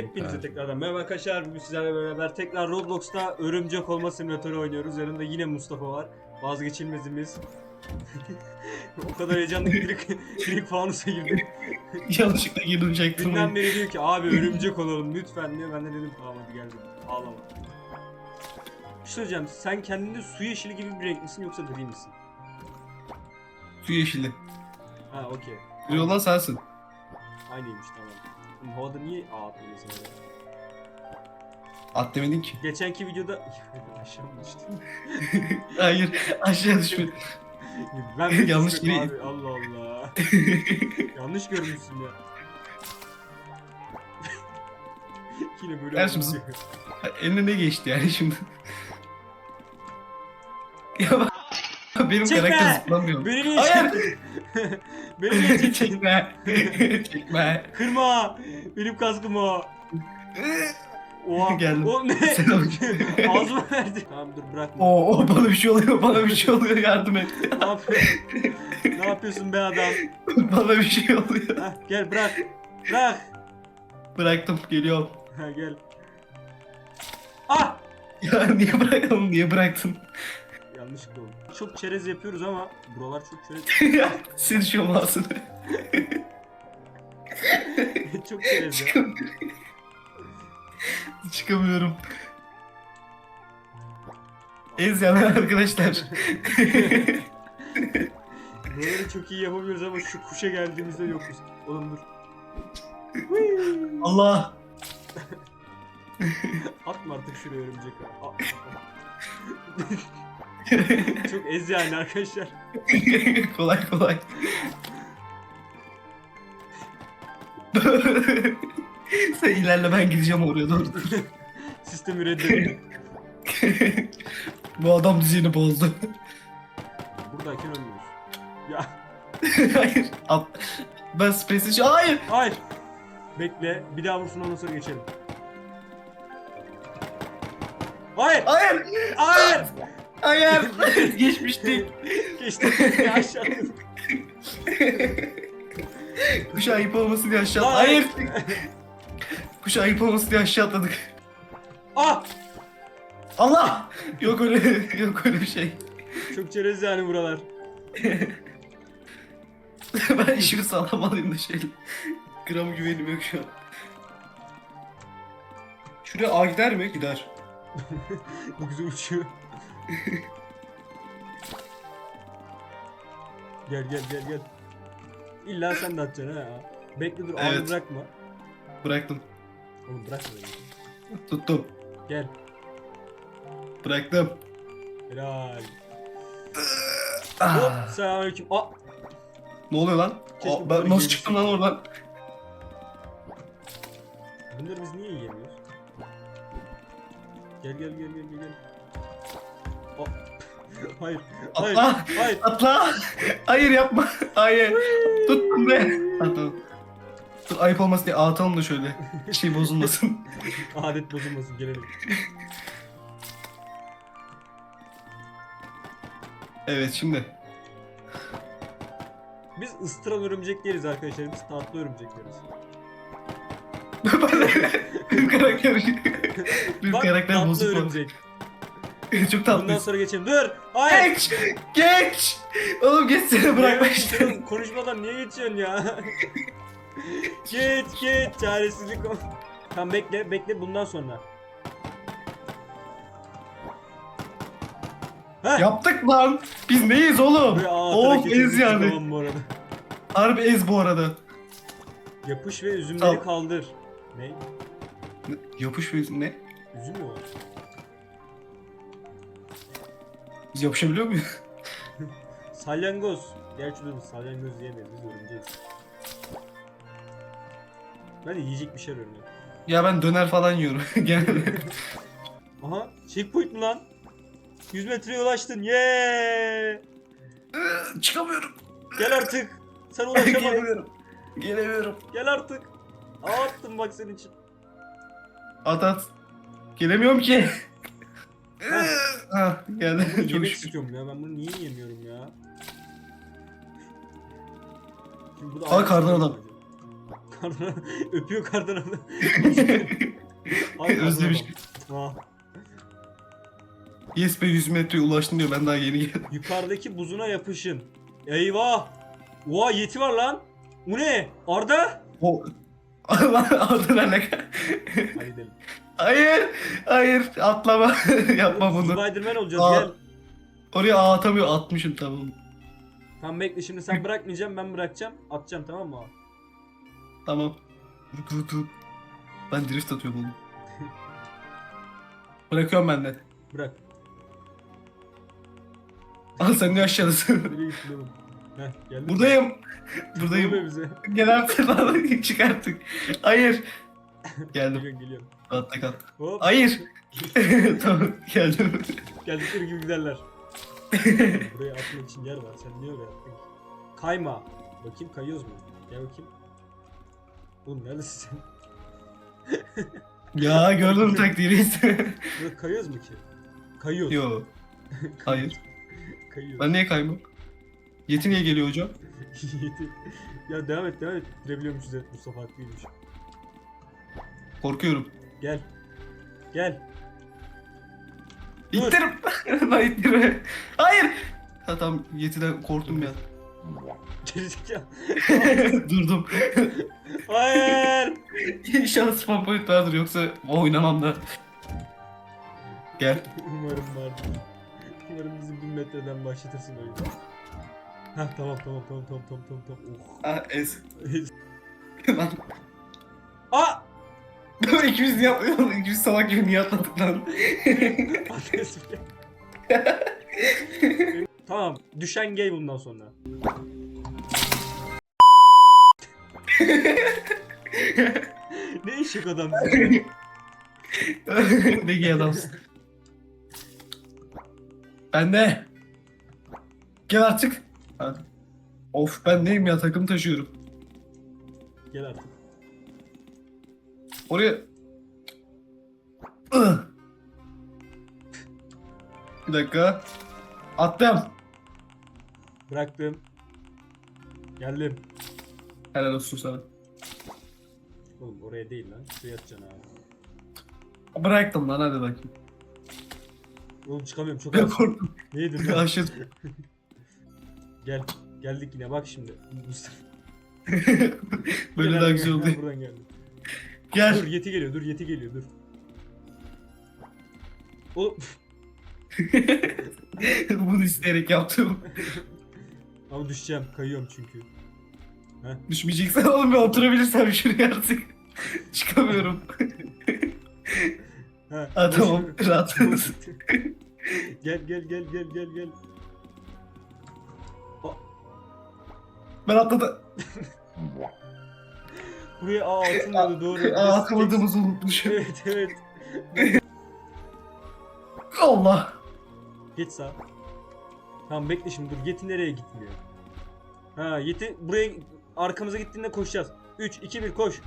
Hepinize tekrardan merhaba arkadaşlar. Bugün sizlerle beraber tekrar Roblox'ta örümcek olma simülatörü oynuyoruz. Yanımda yine Mustafa var. Vazgeçilmezimiz. o kadar heyecanlı ki direkt, direkt fanusa girdim. Yanlışlıkla girdim çaktım. Dünden beri diyor ki abi örümcek olalım lütfen diyor. Ben de dedim tamam hadi gel dedim. Ağlama. Bir şey söyleyeceğim. Sen kendinde su yeşili gibi bir renk misin yoksa gri misin? Su yeşili. Ha okey. Gri olan sensin. Aynıymış tamam. Oğlum Havada niye ağ atmıyorsun? At demedin ki. Geçenki videoda aşağı mı düştüm? Hayır aşağı düşme. Ben Yanlış biri- abi Allah Allah. Yanlış görmüşsün ya. Yine böyle Gerçi olmuş. Eline ne geçti yani şimdi? ya bak. Benim Çekme! karakter zıplamıyor. Beni niye Hayır! Beni niye çektin? Çekme. Çekme. Kırma! Benim kaskım o. Oha. Geldim. O ne? Selam. Ağzıma verdi. Tamam dur bırakma. Oo, oo, bana bir şey oluyor, bana bir şey oluyor yardım et. ne yapıyorsun? ne yapıyorsun be adam? bana bir şey oluyor. Hah, gel bırak. Bırak. Bıraktım, geliyorum. Ha gel. Ah! Ya niye bıraktın, niye bıraktın? Yanlışlıkla oldu. Çok çerez yapıyoruz ama buralar çok çerez. sen şu olmasın. çok çerez ya. Çıkamıyorum. Ez yani arkadaşlar. Buraları çok iyi yapamıyoruz ama şu kuşa geldiğimizde yokuz. Oğlum dur. Allah. Atma artık şuraya örümcek. çok ez yani arkadaşlar. kolay kolay. Sen ilerle ben gideceğim oraya doğru. Sistemi reddetti. Bu adam düzeni bozdu. Buradayken ölmüyoruz. Ya Hayır. At. Ben space'i Hayır. hayır. Bekle. Bir daha vursun ondan sonra geçelim. Hayır. Hayır. Hayır. Hayır. Geçmiştik. Aşağı. Kuşa ayıp olmasın diye aşağı Lan. Hayır. Kuşa ayıp olmasın diye aşağı atladık. Ah! Allah! Yok öyle yok öyle bir şey. Çok çerez yani buralar. ben işimi sağlamalıyım da şey. Gram güvenim yok şu an. Şuraya A gider mi? Gider. Bu güzel uçuyor. Gel gel gel gel. İlla sen de atacaksın ha. Bekle dur Evet. bırakma. Bıraktım. Oğlum bırakma beni. Tuttum. Gel. Bıraktım. Helal. Ah, Hop selamünaleyküm. Aa ne oluyor lan? Keşke Aa, ben nasıl çıktım lan oradan? bunları biz niye yiyemiyoruz? Gel gel gel gel gel. Hayır. Hayır. Atla! Hayır. Atla! Hayır yapma. Hayır. Tuttum be. Dur ayıp olmasın diye atalım da şöyle. Şey bozulmasın. Adet bozulmasın gelelim. evet şimdi. Biz ıstıran örümcek yeriz arkadaşlar. Biz tatlı örümcek yeriz. Benim karakter. Benim Bak, karakter tatlı bozuk. örümcek. Çok Bundan tatlı. sonra geçelim. Dur! Hayır! Geç! Geç! Oğlum geçsene bırakma Niye işte. geçiyorsun? Konuşmadan niye geçiyorsun ya? geç geç çaresizlik o. Tamam bekle bekle bundan sonra. Heh. Yaptık lan. Biz neyiz oğlum? Ağ atarak ez yani. Tamam bu arada. Harbi ez bu arada. Yapış ve üzümleri Tamam. kaldır. Ne? Yapış ve ne? Üzüm mü var? Biz yapışabiliyor muyuz? Salyangoz. Gerçi dur salyangoz yiyemeyiz biz örümceğiz. Ben de yiyecek bir şey arıyorum ya. Ya ben döner falan yiyorum. Genelde. Aha checkpoint mi lan? 100 metreye ulaştın. Yeee! Çıkamıyorum. Gel artık. Sen ulaşamadın. Gelemiyorum. Gelemiyorum. Gel artık. Ağ attım bak senin için. At at. Gelemiyorum ki. Ha geldi. Çok Yemek şükür. istiyorum ya. Ben bunu niye yemiyorum ya? Şimdi bu da Aa, aynı kardan şey adam. olacak. Kardan öpüyor kardan adam. Ay, Özlemiş. adam. Ah. Yes be 100 metreye ulaştım diyor ben daha yeni geldim. Yukarıdaki buzuna yapışın. Eyvah! Oha yeti var lan. Bu ne? Arda? O... Allah adına ne Hadi gidelim. Hayır, hayır atlama. Yapma bunu. Spiderman olacağız Aa. gel. Oraya ağ atamıyor, atmışım tamam. Tamam bekle şimdi sen bırakmayacaksın ben bırakacağım. Atacağım tamam mı? Tamam. Dur dur dur. Ben drift atıyorum onu. Bırakıyorum ben de. Bırak. Al sen ne aşağıdasın? Nereye gittin oğlum? Heh geldin. Buradayım. Ne Buradayım. oluyor bize? Gel artık lan çıkarttık. Hayır. Geldim. Geliyorum geliyorum. Atla kal. Hop. Hayır. tamam geldim. Geldikleri gibi giderler. Buraya atmak için yer var. Sen niye attın? ki? Kayma. Bakayım kayıyoruz mu? Gel bakayım. Oğlum neredesin sen? ya gördüm takdiri. Burada kayıyoruz mu ki? Kayıyoruz. Yo. Hayır. Kayıyoruz. Ben niye kaymam? Yeti niye geliyor hocam? Yeti. ya devam et devam et. Girebiliyormuşuz evet Mustafa haklıymış. Korkuyorum. Gel. Gel. Dur. İttirim. Lan ittirme. Hayır. Ha tamam yetiden korktum ya. Gerizekalı. Durdum. Hayır. İnşallah spam point vardır yoksa oynamam da. Gel. Umarım vardır. Umarım bizi 1000 metreden başlatırsın oyunu. Tamam tamam tamam tamam tamam tamam tamam. Oh. Ah es. Lan. İkimiz niye atlayalım? İkimiz salak gibi niye atladık lan? Tamam. Düşen gay bundan sonra. ne eşek adam. ne giy adamsın. Ben de. Gel artık. Hadi. Of ben neyim ya takım taşıyorum. Gel artık. Oraya... Bir dakika. Attım. Bıraktım. Geldim. Helal olsun sana. Oğlum oraya değil lan. Şuraya atacaksın abi. Bıraktım lan hadi bakayım. Oğlum çıkamıyorum çok Ben az. korktum. Neydi lan? Aşağı. Gel. Geldik yine bak şimdi. Mustafa. Böyle Gel daha abi, güzel oldu. Buradan geldi. Dur Gel. yeti geliyor dur yeti geliyor dur. Oğlum Bunu isteyerek yaptım. ama düşeceğim kayıyorum çünkü. Düşmeyeceksen oğlum ben oturabilirsem şuraya artık. Çıkamıyorum. Ha, Ha tamam rahat. gel gel gel gel gel gel. ben atladım. Buraya A atılmadı doğru. Aa, atlamadığımızı unutmuşum. Evet evet. Allah. Geç sağa. Tamam bekle şimdi dur. Yeti nereye gitmiyor? Ha Yeti buraya arkamıza gittiğinde koşacağız. 3 2 1 koş.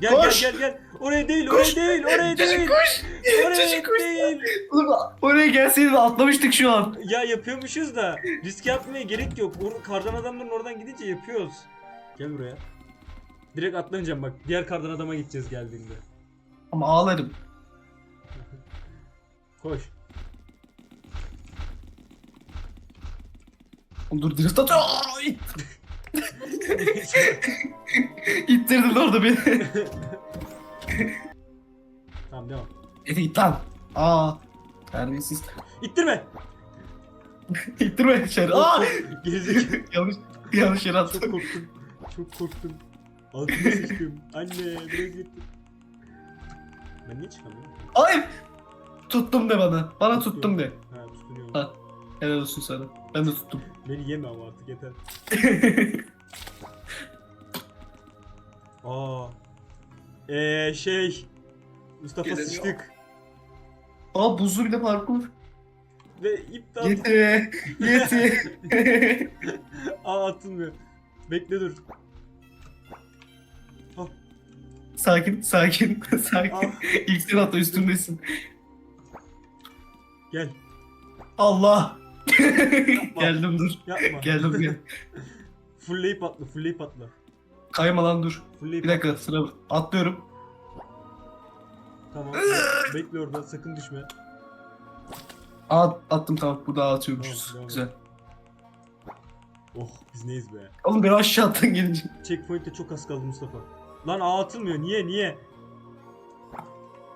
Gel Koş. gel gel gel. Oraya değil, Koş. oraya değil, oraya Çocuk değil. koş. Oraya Çocuk koş. değil. Oraya gelseydin atlamıştık şu an. Ya yapıyormuşuz da risk yapmaya gerek yok. Or kardan adamların oradan gidince yapıyoruz. Gel buraya. Direkt atlanacağım bak. Diğer kardan adama gideceğiz geldiğinde. Ama ağlarım. Koş. Dur drift atıyor. Aa, it. İttirdin orada beni. tamam devam. Efe it lan. Aa. Terbiyesiz. İttirme. İttirme içeri. Aa. Gerizekalı. yanlış, yanlış yere Çok attım. korktum. Çok korktum. Altıma sıçtım. Anne biraz gittim. Ben niye çıkamıyorum? Hayır. Tuttum de bana. Bana tuttum de. Ha tutunuyorum. Ha. Helal olsun sana. Ben de tuttum. Beni yeme ama artık yeter. Aa. Eee şey. Mustafa Geliyor. sıçtık. Aa buzlu bir de parkur. Ve ip de at- Yeti. Yeti. Aa atılmıyor. Bekle dur. sakin, sakin, sakin. Al. İlk sen atla üstündesin. Gel. Allah. Geldim dur. Yapma. Geldim gel. fullleyip atla, fullleyip atla. Kayma lan dur. Fullleyip Bir dakika sıra atlıyorum. Tamam. Bekle orada sakın düşme. At, attım tamam. Burada atıyormuşuz. Tamam, devam Güzel. Oh biz neyiz be. Oğlum beni aşağı attın gelince. Checkpoint'te çok az kaldı Mustafa. Lan ağ atılmıyor. Niye niye?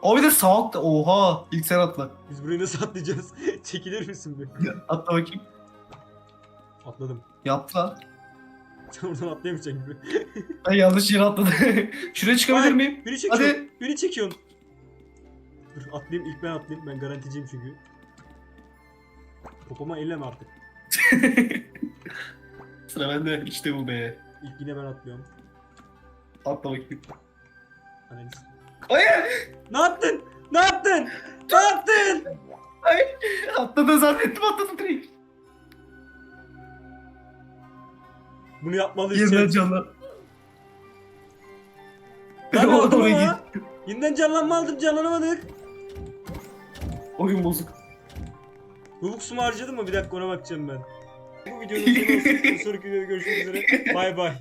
O bir de sağ. Oha. İlk sen atla. Biz burayı nasıl atlayacağız? Çekilir misin bir? Atla bakayım. Atladım. Yaptı lan. Sen oradan atlayamayacaksın gibi. Ben yanlış yere atladım. Şuraya çıkabilir Ay. miyim? Beni çekiyorsun. Hadi. Beni çekiyorsun. Dur atlayayım ilk ben atlayayım. Ben garanticiyim çünkü. Popoma elleme artık. Sıra bende. İşte bu be. İlk yine ben atlıyorum. Atla bakayım. Analiz. Hayır. Ne yaptın? Ne yaptın? Ne yaptın? Atladın zannettim atladın direkt. Bunu yapmalıyız. Yeniden Chat. canlan. Lan oldu mu Oraya ha? Yeniden canlanma aldım canlanamadık. Oyun bozuk. Robux'umu harcadım mı? Bir dakika ona bakacağım ben. Bu videonun sonu olsun. Bir sonraki videoda görüşmek üzere. Bay bay.